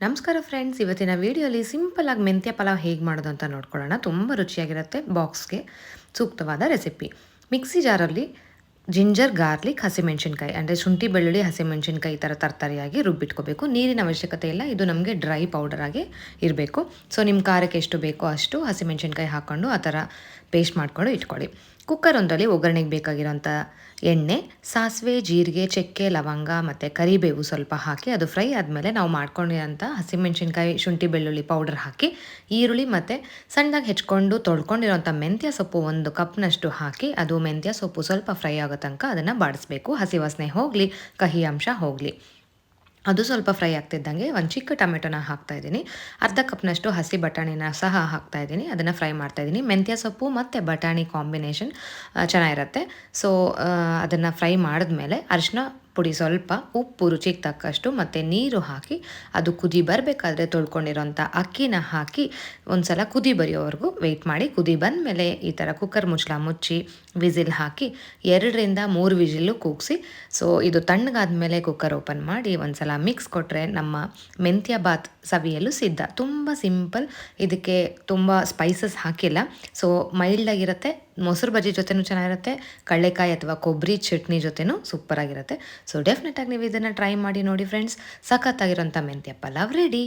ನಮಸ್ಕಾರ ಫ್ರೆಂಡ್ಸ್ ಇವತ್ತಿನ ವಿಡಿಯೋಲಿ ಸಿಂಪಲಾಗಿ ಮೆಂತ್ಯ ಪಲಾವ್ ಹೇಗೆ ಮಾಡೋದು ಅಂತ ನೋಡ್ಕೊಳ್ಳೋಣ. ತುಂಬ ರುಚಿಯಾಗಿರುತ್ತೆ ಬಾಕ್ಸ್ಗೆ ಸೂಕ್ತವಾದ ರೆಸಿಪಿ ಮಿಕ್ಸಿ ಜಾರಲ್ಲಿ ಜಿಂಜರ್, ಗಾರ್ಲಿಕ್, ಹಸಿಮೆಣಸಿನ್ಕಾಯಿ ಅಂದರೆ ಶುಂಠಿ, ಬೆಳ್ಳುಳ್ಳಿ, ಹಸಿಮೆಣ್ಸಿನ್ಕಾಯಿ ಈ ಥರ ತರಕಾರಿಯಾಗಿ ರುಬ್ಬಿಟ್ಕೋಬೇಕು. ನೀರಿನ ಅವಶ್ಯಕತೆ ಇಲ್ಲ, ಇದು ನಮಗೆ ಡ್ರೈ ಪೌಡರ್ ಆಗಿ ಇರಬೇಕು. ಸೊ ನಿಮ್ಮ ಖಾರಕ್ಕೆ ಎಷ್ಟು ಬೇಕೋ ಅಷ್ಟು ಹಸಿಮೆಣ್ಸಿನ್ಕಾಯಿ ಹಾಕ್ಕೊಂಡು ಆ ಥರ ಪೇಸ್ಟ್ ಮಾಡಿಕೊಂಡು ಇಟ್ಕೊಳ್ಳಿ. ಕುಕ್ಕರ್ ಒಂದರಲ್ಲಿ ಒಗ್ಗರಣೆಗೆ ಬೇಕಾಗಿರೋಂಥ ಎಣ್ಣೆ, ಸಾಸಿವೆ, ಜೀರಿಗೆ, ಚಕ್ಕೆ, ಲವಂಗ ಮತ್ತು ಕರಿಬೇವು ಸ್ವಲ್ಪ ಹಾಕಿ ಅದು ಫ್ರೈ ಆದಮೇಲೆ ನಾವು ಮಾಡ್ಕೊಂಡಿರೋಂಥ ಹಸಿಮೆಣ್ಸಿನ್ಕಾಯಿ, ಶುಂಠಿ, ಬೆಳ್ಳುಳ್ಳಿ ಪೌಡರ್ ಹಾಕಿ, ಈರುಳ್ಳಿ ಮತ್ತು ಸಣ್ಣದಾಗಿ ಹೆಚ್ಕೊಂಡು ತೊಳ್ಕೊಂಡಿರೋಂಥ ಮೆಂತ್ಯ ಸೊಪ್ಪು ಒಂದು ಕಪ್ನಷ್ಟು ಹಾಕಿ ಅದು ಮೆಂತ್ಯ ಸೊಪ್ಪು ಸ್ವಲ್ಪ ಫ್ರೈ ಆಗೋ ತನಕ ಅದನ್ನು ಬಾಡಿಸ್ಬೇಕು. ಹಸಿ ವಾಸನೆ ಹೋಗಲಿ, ಕಹಿ ಅಂಶ ಹೋಗಲಿ. ಅದು ಸ್ವಲ್ಪ ಫ್ರೈ ಆಗ್ತಿದ್ದಂಗೆ ಒಂದು ಚಿಕ್ಕ ಟೊಮೆಟೊನ ಹಾಕ್ತಾ ಇದ್ದೀನಿ. ಅರ್ಧ ಕಪ್ನಷ್ಟು ಹಸಿ ಬಟಾಣಿನ ಸಹ ಹಾಕ್ತಾ ಇದ್ದೀನಿ. ಅದನ್ನು ಫ್ರೈ ಮಾಡ್ತಾ ಇದ್ದೀನಿ. ಮೆಂತ್ಯ ಸೊಪ್ಪು ಮತ್ತು ಬಟಾಣಿ ಕಾಂಬಿನೇಷನ್ ಚೆನ್ನಾಗಿರುತ್ತೆ. ಸೊ ಅದನ್ನು ಫ್ರೈ ಮಾಡಿದ್ಮೇಲೆ ಅರಿಶಿನ ಪುಡಿ ಸ್ವಲ್ಪ ಉಪ್ಪು ರುಚಿಗೆ ತಕ್ಕಷ್ಟು ಮತ್ತು ನೀರು ಹಾಕಿ ಅದು ಕುದಿ ಬರಬೇಕಾದ್ರೆ ತೊಳ್ಕೊಂಡಿರೋಂಥ ಅಕ್ಕಿನ ಹಾಕಿ ಒಂದು ಸಲ ಕುದಿ ಬರೆಯೋವರೆಗೂ ವೆಯ್ಟ್ ಮಾಡಿ. ಕುದಿ ಬಂದಮೇಲೆ ಈ ಥರ ಕುಕ್ಕರ್ ಮುಚ್ಚಳ ಮುಚ್ಚಿ ವಿಸಿಲ್ ಹಾಕಿ ಎರಡರಿಂದ ಮೂರು ವಿಸಿಲು ಕೂಗಿಸಿ. ಸೊ ಇದು ತಣ್ಣಗಾದ್ಮೇಲೆ ಕುಕ್ಕರ್ ಓಪನ್ ಮಾಡಿ ಒಂದು ಸಲ ಮಿಕ್ಸ್ ಕೊಟ್ಟರೆ ನಮ್ಮ ಮೆಂತ್ಯ ಬಾತ್ ಸವಿಯಲು ಸಿದ್ಧ. ತುಂಬ ಸಿಂಪಲ್ ಇದಕ್ಕೆ ತುಂಬ ಸ್ಪೈಸಸ್ ಹಾಕಿಲ್ಲ. ಸೊ ಮೈಲ್ಡಾಗಿರುತ್ತೆ ಮೊಸರು ಬಜ್ಜಿ ಜೊತೆನೂ ಚೆನ್ನಾಗಿರುತ್ತೆ ಕಡಲೆಕಾಯಿ ಅಥವಾ ಕೊಬ್ಬರಿ ಚಟ್ನಿ ಜೊತೆನೂ ಸೂಪರಾಗಿರುತ್ತೆ. ಸೊ ಡೆಫಿನೆಟಾಗಿ ನೀವು ಇದನ್ನು ಟ್ರೈ ಮಾಡಿ ನೋಡಿ ಫ್ರೆಂಡ್ಸ್ ಸಖತ್ತಾಗಿರೋಂಥ ಮೆಂತ್ಯ ಪಲಾವ್ ರೆಡಿ